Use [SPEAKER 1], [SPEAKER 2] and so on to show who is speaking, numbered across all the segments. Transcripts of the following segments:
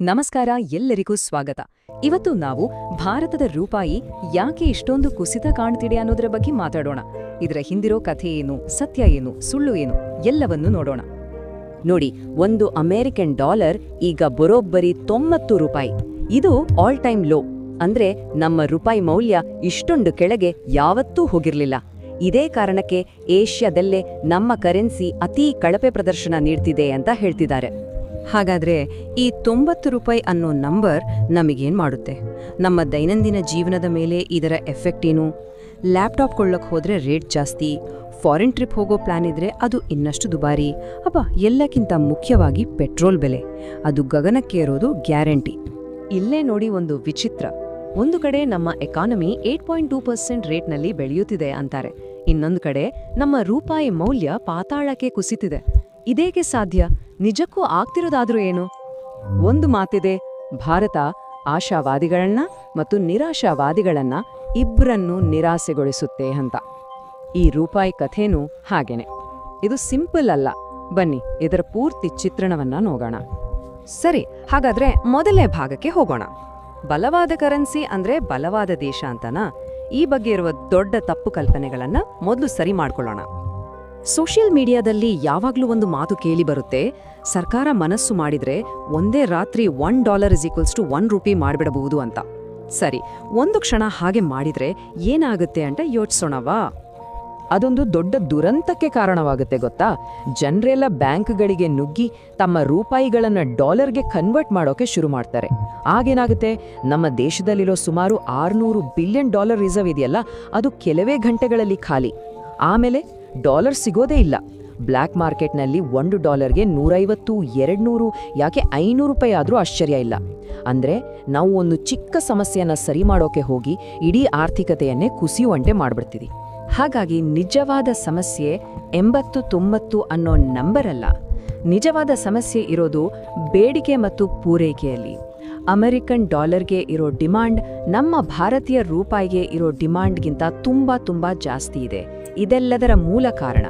[SPEAKER 1] ನಮಸ್ಕಾರ, ಎಲ್ಲರಿಗೂ ಸ್ವಾಗತ. ಇವತ್ತು ನಾವು ಭಾರತದ ರೂಪಾಯಿ ಯಾಕೆ ಇಷ್ಟೊಂದು ಕುಸಿತ ಕಾಣ್ತಿದೆ ಅನ್ನೋದರ ಬಗ್ಗೆ ಮಾತಾಡೋಣ. ಇದರ ಹಿಂದಿರೋ ಕಥೆ ಏನು, ಸತ್ಯ ಏನು, ಸುಳ್ಳು ಏನು, ಎಲ್ಲವನ್ನೂ ನೋಡೋಣ.
[SPEAKER 2] ನೋಡಿ, ಒಂದು ಅಮೆರಿಕನ್ ಡಾಲರ್ ಈಗ ಬರೋಬ್ಬರಿ ತೊಂಬತ್ತು ರೂಪಾಯಿ. ಇದು ಆಲ್ ಟೈಮ್ ಲೋ ಅಂದ್ರೆ ನಮ್ಮ ರೂಪಾಯಿ ಮೌಲ್ಯ ಇಷ್ಟೊಂದು ಕೆಳಗೆ ಯಾವತ್ತೂ ಹೋಗಿರಲಿಲ್ಲ. ಇದೇ ಕಾರಣಕ್ಕೆ ಏಷ್ಯಾದಲ್ಲೇ ನಮ್ಮ ಕರೆನ್ಸಿ ಅತೀ ಕಳಪೆ ಪ್ರದರ್ಶನ ನೀಡ್ತಿದೆ ಅಂತ ಹೇಳ್ತಿದ್ದಾರೆ.
[SPEAKER 1] ಹಾಗಾದ್ರೆ ಈ ತೊಂಬತ್ತು ರೂಪಾಯಿ ಅನ್ನೋ ನಂಬರ್ ನಮಗೇನು ಮಾಡುತ್ತೆ? ನಮ್ಮ ದೈನಂದಿನ ಜೀವನದ ಮೇಲೆ ಇದರ ಎಫೆಕ್ಟ್ ಏನು? ಲ್ಯಾಪ್ಟಾಪ್ ಕೊಳ್ಳಕ್ ಹೋದರೆ ರೇಟ್ ಜಾಸ್ತಿ, ಫಾರಿನ್ ಟ್ರಿಪ್ ಹೋಗೋ ಪ್ಲಾನ್ ಇದ್ರೆ ಅದು ಇನ್ನಷ್ಟು ದುಬಾರಿ. ಅಪ್ಪ ಎಲ್ಲಕ್ಕಿಂತ ಮುಖ್ಯವಾಗಿ ಪೆಟ್ರೋಲ್ ಬೆಲೆ. ಅದು ಗಗನಕ್ಕೆ ಇರೋದು ಗ್ಯಾರಂಟಿ. ಇಲ್ಲೇ ನೋಡಿ ಒಂದು ವಿಚಿತ್ರ. ಒಂದು ಕಡೆ ನಮ್ಮ economy eight point two percent ರೇಟ್ನಲ್ಲಿ ಬೆಳೆಯುತ್ತಿದೆ ಅಂತಾರೆ. ಇನ್ನೊಂದು ಕಡೆ ನಮ್ಮ ರೂಪಾಯಿ ಮೌಲ್ಯ ಪಾತಾಳಕ್ಕೆ ಕುಸಿತಿದೆ. ಇದೇಕೆ ಸಾಧ್ಯ? ನಿಜಕ್ಕೂ ಆಗ್ತಿರೋದಾದ್ರೂ ಏನು? ಒಂದು ಮಾತಿದೆ, ಭಾರತ ಆಶಾವಾದಿಗಳನ್ನ ಮತ್ತು ನಿರಾಶಾವಾದಿಗಳನ್ನ ಇಬ್ಬರನ್ನು ನಿರಾಸೆಗೊಳಿಸುತ್ತೆ ಅಂತ. ಈ ರೂಪಾಯಿ ಕಥೆನೂ ಹಾಗೇನೆ. ಇದು ಸಿಂಪಲ್ ಅಲ್ಲ. ಬನ್ನಿ, ಇದರ ಪೂರ್ತಿ ಚಿತ್ರಣವನ್ನ ನೋಡೋಣ. ಸರಿ, ಹಾಗಾದ್ರೆ ಮೊದಲನೇ ಭಾಗಕ್ಕೆ ಹೋಗೋಣ. ಬಲವಾದ ಕರೆನ್ಸಿ ಅಂದ್ರೆ ಬಲವಾದ ದೇಶ ಅಂತನಾ? ಈ ಬಗ್ಗೆ ಇರುವ ದೊಡ್ಡ ತಪ್ಪು ಕಲ್ಪನೆಗಳನ್ನ ಮೊದಲು ಸರಿ ಮಾಡ್ಕೊಳ್ಳೋಣ. ಸೋಷಿಯಲ್ ಮೀಡಿಯಾದಲ್ಲಿ ಯಾವಾಗಲೂ ಒಂದು ಮಾತು ಕೇಳಿ ಬರುತ್ತೆ, ಸರ್ಕಾರ ಮನಸ್ಸು ಮಾಡಿದ್ರೆ ಒಂದೇ ರಾತ್ರಿ one dollar is equals to one rupee ಮಾಡಿಬಿಡಬಹುದು ಅಂತ. ಸರಿ, ಒಂದು ಕ್ಷಣ ಹಾಗೆ ಮಾಡಿದ್ರೆ ಏನಾಗುತ್ತೆ ಅಂತ ಯೋಚಿಸೋಣವಾ? ಅದೊಂದು ದೊಡ್ಡ ದುರಂತಕ್ಕೆ ಕಾರಣವಾಗುತ್ತೆ ಗೊತ್ತಾ? ಜನರೆಲ್ಲ ಬ್ಯಾಂಕ್ಗಳಿಗೆ ನುಗ್ಗಿ ತಮ್ಮ ರೂಪಾಯಿಗಳನ್ನು ಡಾಲರ್ಗೆ ಕನ್ವರ್ಟ್ ಮಾಡೋಕೆ ಶುರು ಮಾಡ್ತಾರೆ. ಆಗೇನಾಗುತ್ತೆ? ನಮ್ಮ ದೇಶದಲ್ಲಿರೋ ಸುಮಾರು ಆರುನೂರು ಬಿಲಿಯನ್ ಡಾಲರ್ ರಿಸರ್ವ್ ಇದೆಯಲ್ಲ, ಅದು ಕೆಲವೇ ಗಂಟೆಗಳಲ್ಲಿ ಖಾಲಿ. ಆಮೇಲೆ ಡಾಲರ್ ಸಿಗೋದೇ ಇಲ್ಲ. ಬ್ಲ್ಯಾಕ್ ಮಾರ್ಕೆಟ್ನಲ್ಲಿ ಒಂದು ಡಾಲರ್ಗೆ ನೂರೈವತ್ತು, ಎರಡ್ನೂರು, ಯಾಕೆ ಐನೂರು ರೂಪಾಯಿ ಆದರೂ ಆಶ್ಚರ್ಯ ಇಲ್ಲ. ಅಂದರೆ ನಾವು ಒಂದು ಚಿಕ್ಕ ಸಮಸ್ಯೆಯನ್ನು ಸರಿ ಮಾಡೋಕೆ ಹೋಗಿ ಇಡೀ ಆರ್ಥಿಕತೆಯನ್ನೇ ಕುಸಿಯುವಂತೆ ಮಾಡಿಬಿಡ್ತೀವಿ. ಹಾಗಾಗಿ ನಿಜವಾದ ಸಮಸ್ಯೆ ಎಂಬತ್ತು, ತೊಂಬತ್ತು ಅನ್ನೋ ನಂಬರ್ ಅಲ್ಲ ನಿಜವಾದ ಸಮಸ್ಯೆ ಇರೋದು ಬೇಡಿಕೆ ಮತ್ತು ಪೂರೈಕೆಯಲ್ಲಿ. ಅಮೆರಿಕನ್ ಡಾಲರ್ಗೆ ಇರೋ ಡಿಮಾಂಡ್ ನಮ್ಮ ಭಾರತೀಯ ರೂಪಾಯಿಗೆ ಇರೋ ಡಿಮಾಂಡ್ಗಿಂತ ತುಂಬ ತುಂಬ ಜಾಸ್ತಿ ಇದೆ. ಇದೆಲ್ಲದರ ಮೂಲ ಕಾರಣ.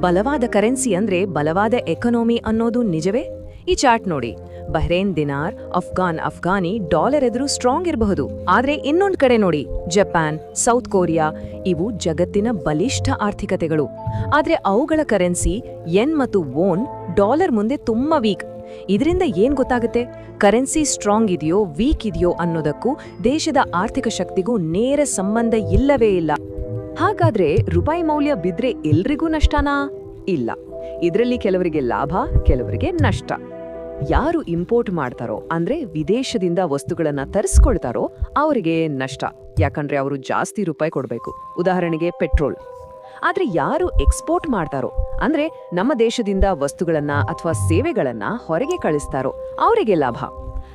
[SPEAKER 1] ಬಲವಾದ ಕರೆನ್ಸಿ ಅಂದ್ರೆ ಬಲವಾದ ಎಕನಾಮಿ ಅನ್ನೋದು ನಿಜವೇ? ಈ ಚಾರ್ಟ್ ನೋಡಿ. Bahrain dinar, Afghan afghani, dollar ಎದುರು ಸ್ಟ್ರಾಂಗ್ ಇರಬಹುದು. ಆದ್ರೆ ಇನ್ನೊಂದ್ ಕಡೆ ನೋಡಿ. ಜಪಾನ್, ಸೌತ್ ಕೊರಿಯಾ, ಇವು ಜಗತ್ತಿನ ಬಲಿಷ್ಠ ಆರ್ಥಿಕತೆಗಳು. ಆದ್ರೆ ಅವುಗಳ ಕರೆನ್ಸಿ ಎನ್ ಮತ್ತು ವೋನ್ ಡಾಲರ್ ಮುಂದೆ ತುಂಬಾ ವೀಕ್ ಇದರಿಂದ ಏನ್ ಗೊತ್ತಾಗುತ್ತೆ? ಕರೆನ್ಸಿ ಸ್ಟ್ರಾಂಗ್ ಇದೆಯೋ ವೀಕ್ ಇದೆಯೋ ಅನ್ನೋದಕ್ಕೂ ದೇಶದ ಆರ್ಥಿಕ ಶಕ್ತಿಗೂ ನೇರ ಸಂಬಂಧ ಇಲ್ಲವೇ ಇಲ್ಲ. ಹಾಗಾದ್ರೆ ರೂಪಾಯಿ ಮೌಲ್ಯ ಬಿದ್ರೆ ಎಲ್ರಿಗೂ ನಷ್ಟನಾ? ಇಲ್ಲ. ಇದರಲ್ಲಿ ಕೆಲವರಿಗೆ ಲಾಭ, ಕೆಲವರಿಗೆ ನಷ್ಟ. ಯಾರು ಇಂಪೋರ್ಟ್ ಮಾಡ್ತಾರೋ, ಅಂದ್ರೆ ವಿದೇಶದಿಂದ ವಸ್ತುಗಳನ್ನ ತರಿಸ್ಕೊಳ್ತಾರೋ, ಅವರಿಗೆ ನಷ್ಟ. ಯಾಕಂದ್ರೆ ಅವರು ಜಾಸ್ತಿ ರೂಪಾಯಿ ಕೊಡಬೇಕು. ಉದಾಹರಣೆಗೆ ಪೆಟ್ರೋಲ್. ಆದ್ರೆ ಯಾರು ಎಕ್ಸ್ಪೋರ್ಟ್ ಮಾಡ್ತಾರೋ, ಅಂದ್ರೆ ನಮ್ಮ ದೇಶದಿಂದ ವಸ್ತುಗಳನ್ನ ಅಥವಾ ಸೇವೆಗಳನ್ನ ಹೊರಗೆ ಕಳಿಸ್ತಾರೋ, ಅವರಿಗೆ ಲಾಭ.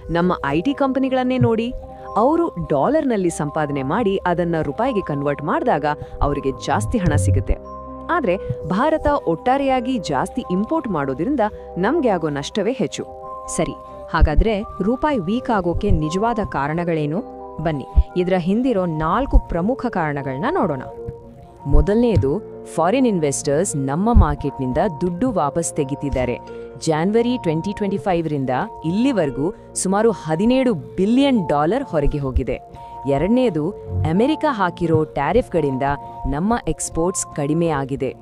[SPEAKER 1] ನಮ್ಮ ಐ ಟಿ ಕಂಪನಿಗಳನ್ನೇ ನೋಡಿ. ಅವರು ಡಾಲರ್ನಲ್ಲಿ ಸಂಪಾದನೆ ಮಾಡಿ ಅದನ್ನ ರೂಪಾಯಿಗೆ ಕನ್ವರ್ಟ್ ಮಾಡಿದಾಗ ಅವರಿಗೆ ಜಾಸ್ತಿ ಹಣ ಸಿಗುತ್ತೆ. ಆದ್ರೆ ಭಾರತ ಒಟ್ಟಾರೆಯಾಗಿ ಜಾಸ್ತಿ ಇಂಪೋರ್ಟ್ ಮಾಡೋದ್ರಿಂದ ನಮಗೆ ಆಗೋ ನಷ್ಟವೇ ಹೆಚ್ಚು. ಸರಿ, ಹಾಗಾದ್ರೆ ರೂಪಾಯಿ ವೀಕ್ ಆಗೋಕೆ ನಿಜವಾದ ಕಾರಣಗಳೇನು? ಬನ್ನಿ, ಇದರ ಹಿಂದಿರೋ ನಾಲ್ಕು ಪ್ರಮುಖ ಕಾರಣಗಳನ್ನ ನೋಡೋಣ. ಮೊದಲನೆಯದು ಫಾರಿನ್ ಇನ್ವೆಸ್ಟರ್ಸ್ ನಮ್ಮ ಮಾರ್ಕೆಟ್ನಿಂದ ದುಡ್ಡು ವಾಪಸ್ ತೆಗಿತಿದ್ದಾರೆ. ಜಾನ್ವರಿ ಟ್ವೆಂಟಿ ಟ್ವೆಂಟಿ ಫೈವ್ರಿಂದ ಇಲ್ಲಿವರೆಗೂ ಸುಮಾರು ಹದಿನೇಳು ಬಿಲಿಯನ್ ಡಾಲರ್ ಹೊರಗೆ ಹೋಗಿದೆ. ಎರಡನೇದು, ಅಮೆರಿಕ ಹಾಕಿರೋ ಟ್ಯಾರಿಫ್ಗಳಿಂದ ನಮ್ಮ ಎಕ್ಸ್ಪೋರ್ಟ್ಸ್ ಕಡಿಮೆ ಆಗಿದೆ.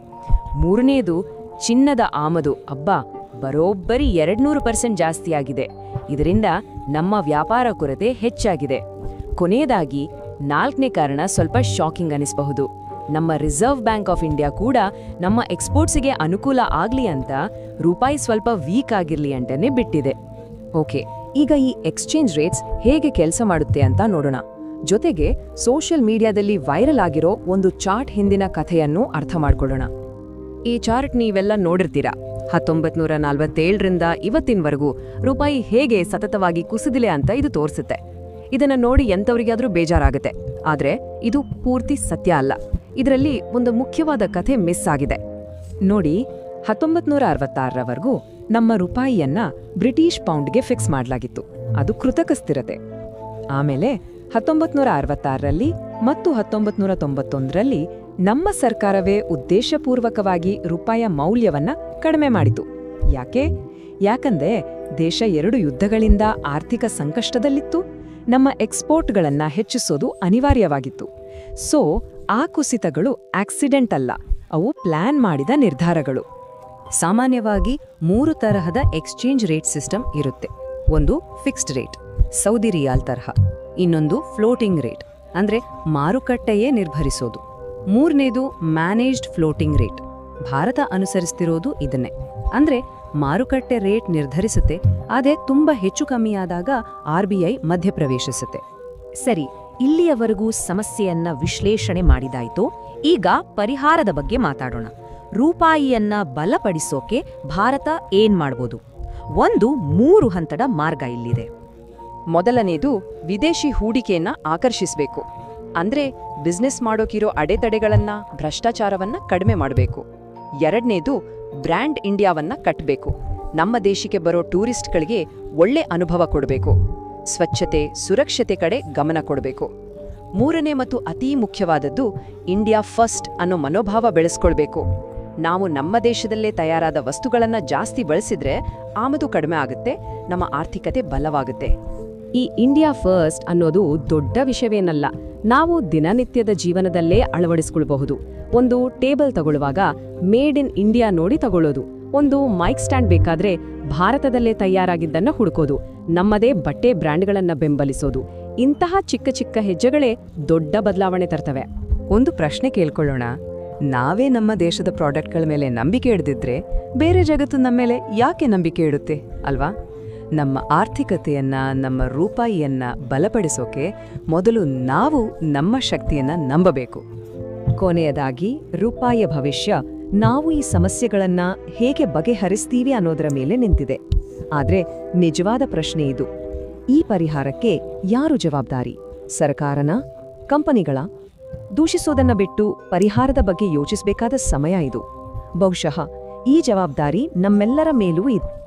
[SPEAKER 1] ಮೂರನೇದು, ಚಿನ್ನದ ಆಮದು. ಅಬ್ಬಾ, ಬರೋಬ್ಬರಿ ಎರಡ್ನೂರು ಪರ್ಸೆಂಟ್ ಜಾಸ್ತಿ ಆಗಿದೆ. ಇದರಿಂದ ನಮ್ಮ ವ್ಯಾಪಾರ ಕೊರತೆ ಹೆಚ್ಚಾಗಿದೆ. ಕೊನೆಯದಾಗಿ, ನಾಲ್ಕನೇ ಕಾರಣ ಸ್ವಲ್ಪ ಶಾಕಿಂಗ್ ಅನಿಸಬಹುದು. ನಮ್ಮ ರಿಸರ್ವ್ ಬ್ಯಾಂಕ್ ಆಫ್ ಇಂಡಿಯಾ ಕೂಡ ನಮ್ಮ ಎಕ್ಸ್ಪೋರ್ಟ್ಸಿಗೆ ಅನುಕೂಲ ಆಗಲಿ ಅಂತ ರೂಪಾಯಿ ಸ್ವಲ್ಪ ವೀಕ್ ಆಗಿರಲಿ ಅಂತಲೇ ಬಿಟ್ಟಿದೆ. ಓಕೆ, ಈಗ ಈ ಎಕ್ಸ್ಚೇಂಜ್ ರೇಟ್ಸ್ ಹೇಗೆ ಕೆಲಸ ಮಾಡುತ್ತೆ ಅಂತ ನೋಡೋಣ. ಜೊತೆಗೆ ಸೋಷಿಯಲ್ ಮೀಡಿಯಾದಲ್ಲಿ ವೈರಲ್ ಆಗಿರೋ ಒಂದು ಚಾರ್ಟ್ ಹಿಂದಿನ ಕಥೆಯನ್ನು ಅರ್ಥ ಮಾಡಿಕೊಳ್ಳೋಣ. ಈ ಚಾರ್ಟ್ ನೀವೆಲ್ಲ ನೋಡಿರ್ತೀರಾ? ಹತ್ತೊಂಬತ್ ನೂರ ನಲ್ವತ್ತೇಳರಿಂದ ಇವತ್ತಿನವರೆಗೂ ರೂಪಾಯಿ ಹೇಗೆ ಸತತವಾಗಿ ಕುಸಿದಿಲೆ ಅಂತ ಇದು ತೋರಿಸುತ್ತೆ. ಇದನ್ನ ನೋಡಿ ಎಂಥವರಿಗಾದ್ರೂ ಬೇಜಾರಾಗುತ್ತೆ. ಆದರೆ ಇದು ಪೂರ್ತಿ ಸತ್ಯ ಅಲ್ಲ. ಇದರಲ್ಲಿ ಒಂದು ಮುಖ್ಯವಾದ ಕಥೆ ಮಿಸ್ ಆಗಿದೆ. ನೋಡಿ ಹತ್ತೊಂಬತ್ ನೂರ ಅರವತ್ತಾರರವರೆಗೂ ನಮ್ಮ ರೂಪಾಯಿಯನ್ನ ಬ್ರಿಟಿಷ್ ಪೌಂಡ್ಗೆ ಫಿಕ್ಸ್ ಮಾಡಲಾಗಿತ್ತು. ಅದು ಕೃತಕ ಸ್ಥಿರತೆ. ಆಮೇಲೆ ಹತ್ತೊಂಬತ್ ನೂರ ಅರವತ್ತಾರರಲ್ಲಿ ಮತ್ತು ಹತ್ತೊಂಬತ್ ನೂರ ತೊಂಬತ್ತೊಂದರಲ್ಲಿ ನಮ್ಮ ಸರ್ಕಾರವೇ ಉದ್ದೇಶಪೂರ್ವಕವಾಗಿ ರೂಪಾಯ ಮೌಲ್ಯವನ್ನ ಕಡಿಮೆ ಮಾಡಿತು. ಯಾಕೆ?
[SPEAKER 3] ಯಾಕಂದ್ರೆ ದೇಶ ಎರಡು ಯುದ್ಧಗಳಿಂದ ಆರ್ಥಿಕ ಸಂಕಷ್ಟದಲ್ಲಿತ್ತು. ನಮ್ಮ ಎಕ್ಸ್ಪೋರ್ಟ್ಗಳನ್ನು ಹೆಚ್ಚಿಸೋದು ಅನಿವಾರ್ಯವಾಗಿತ್ತು. ಸೊ, ಆ ಕುಸಿತಗಳು ಆಕ್ಸಿಡೆಂಟ್ ಅಲ್ಲ, ಅವು ಪ್ಲಾನ್ ಮಾಡಿದ ನಿರ್ಧಾರಗಳು.
[SPEAKER 1] ಸಾಮಾನ್ಯವಾಗಿ ಮೂರು ತರಹದ ಎಕ್ಸ್ಚೇಂಜ್ ರೇಟ್ ಸಿಸ್ಟಮ್ ಇರುತ್ತೆ. ಒಂದು ಫಿಕ್ಸ್ಡ್ ರೇಟ್, ಸೌದಿ ರಿಯಾಲ್ ತರಹ, ಇನ್ನೊಂದು ಫ್ಲೋಟಿಂಗ್ ರೇಟ್, ಅಂದ್ರೆ ಮಾರುಕಟ್ಟೆಯೇ ನಿರ್ಭರಿಸೋದು. ಮೂರನೇದು ಮ್ಯಾನೇಜ್ಡ್ ಫ್ಲೋಟಿಂಗ್ ರೇಟ್, ಭಾರತ ಅನುಸರಿಸ್ತಿರೋದು ಇದನ್ನೇ. ಅಂದ್ರೆ ಮಾರುಕಟ್ಟೆ ರೇಟ್ ನಿರ್ಧರಿಸುತ್ತೆ, ಆದರೆ ತುಂಬಾ ಹೆಚ್ಚು ಕಮ್ಮಿಯಾದಾಗ ಆರ್ ಬಿ ಐ ಮಧ್ಯಪ್ರವೇಶಿಸುತ್ತೆ.
[SPEAKER 4] ಸರಿ, ಇಲ್ಲಿಯವರೆಗೂ ಸಮಸ್ಯೆಯನ್ನ ವಿಶ್ಲೇಷಣೆ ಮಾಡಿದಾಯಿತು. ಈಗ ಪರಿಹಾರದ ಬಗ್ಗೆ ಮಾತಾಡೋಣ. ರೂಪಾಯಿಯನ್ನ ಬಲಪಡಿಸೋಕೆ ಭಾರತ ಏನ್ ಮಾಡ್ಬೋದು? ಒಂದು ಮೂರು ಹಂತದ ಮಾರ್ಗ ಇಲ್ಲಿದೆ.
[SPEAKER 2] ಮೊದಲನೇದು, ವಿದೇಶಿ ಹೂಡಿಕೆಯನ್ನ ಆಕರ್ಷಿಸಬೇಕು. ಅಂದ್ರೆ ಬಿಸ್ನೆಸ್ ಮಾಡೋಕಿರೋ ಅಡೆತಡೆಗಳನ್ನ, ಭ್ರಷ್ಟಾಚಾರವನ್ನ ಕಡಿಮೆ ಮಾಡಬೇಕು. ಎರಡನೇದು ಬ್ರ್ಯಾಂಡ್ ಇಂಡಿಯಾವನ್ನ ಕಟ್ಟಬೇಕು ನಮ್ಮ ದೇಶಕ್ಕೆ ಬರೋ ಟೂರಿಸ್ಟ್ಗಳಿಗೆ ಒಳ್ಳೆ ಅನುಭವ ಕೊಡಬೇಕು. ಸ್ವಚ್ಛತೆ, ಸುರಕ್ಷತೆ ಕಡೆ ಗಮನ ಕೊಡಬೇಕು. ಮೂರನೇ ಮತ್ತು ಅತೀ ಮುಖ್ಯವಾದದ್ದು ಇಂಡಿಯಾ ಫಸ್ಟ್ ಅನ್ನೋ ಮನೋಭಾವ ಬೆಳೆಸ್ಕೊಳ್ಬೇಕು. ನಾವು ನಮ್ಮ ದೇಶದಲ್ಲೇ ತಯಾರಾದ ವಸ್ತುಗಳನ್ನು ಜಾಸ್ತಿ ಬಳಸಿದ್ರೆ ಆಮದು ಕಡಿಮೆ ಆಗುತ್ತೆ, ನಮ್ಮ ಆರ್ಥಿಕತೆ ಬಲವಾಗುತ್ತೆ.
[SPEAKER 3] ಈ ಇಂಡಿಯಾ ಫಸ್ಟ್ ಅನ್ನೋದು ದೊಡ್ಡ ವಿಷಯವೇನಲ್ಲ, ನಾವು ದಿನನಿತ್ಯದ ಜೀವನದಲ್ಲೇ ಅಳವಡಿಸ್ಕೊಳ್ಬಹುದು. ಒಂದು ಟೇಬಲ್ ತಗೊಳ್ಳುವಾಗ ಮೇಡ್ ಇನ್ ಇಂಡಿಯಾ ನೋಡಿ ತಗೊಳ್ಳೋದು. ಒಂದು ಮೈಕ್ ಸ್ಟ್ಯಾಂಡ್ ಬೇಕಾದ್ರೆ ಭಾರತದಲ್ಲೇ ತಯಾರಾಗಿದ್ದನ್ನು ಹುಡುಕೋದು. ನಮ್ಮದೇ ಬಟ್ಟೆ ಬ್ರ್ಯಾಂಡ್ಗಳನ್ನು ಬೆಂಬಲಿಸೋದು. ಇಂತಹ ಚಿಕ್ಕ ಚಿಕ್ಕ ಹೆಜ್ಜೆಗಳೇ ದೊಡ್ಡ ಬದಲಾವಣೆ ತರ್ತವೆ.
[SPEAKER 1] ಒಂದು ಪ್ರಶ್ನೆ ಕೇಳ್ಕೊಳ್ಳೋಣ. ನಾವೇ ನಮ್ಮ ದೇಶದ ಪ್ರಾಡಕ್ಟ್ಗಳ ಮೇಲೆ ನಂಬಿಕೆ ಇಡ್ದಿದ್ರೆ ಬೇರೆ ಜಗತ್ತು ನಮ್ಮ ಮೇಲೆ ಯಾಕೆ ನಂಬಿಕೆ ಇಡುತ್ತೆ, ಅಲ್ವಾ? ನಮ್ಮ ಆರ್ಥಿಕತೆಯನ್ನ, ನಮ್ಮ ರೂಪಾಯಿಯನ್ನ ಬಲಪಡಿಸೋಕೆ ಮೊದಲು ನಾವು ನಮ್ಮ ಶಕ್ತಿಯನ್ನ ನಂಬಬೇಕು.
[SPEAKER 3] ಕೊನೆಯದಾಗಿ, ರೂಪಾಯಿಯ ಭವಿಷ್ಯ. ನಾವು ಈ ಸಮಸ್ಯೆಗಳನ್ನ ಹೇಗೆ ಬಗೆಹರಿಸ್ತೀವಿ ಅನ್ನೋದರ ಮೇಲೆ ನಿಂತಿದೆ. ಆದ್ರೆ ನಿಜವಾದ ಪ್ರಶ್ನೆ ಇದು. ಈ ಪರಿಹಾರಕ್ಕೆ ಯಾರು ಜವಾಬ್ದಾರಿ? ಸರ್ಕಾರನ? ಕಂಪನಿಗಳ? ದೂಷಿಸೋದನ್ನ ಬಿಟ್ಟು ಪರಿಹಾರದ ಬಗ್ಗೆ ಯೋಚಿಸಬೇಕಾದ ಸಮಯ ಇದು. ಬಹುಶಃ ಈ ಜವಾಬ್ದಾರಿ ನಮ್ಮೆಲ್ಲರ ಮೇಲೂ ಇದೆ.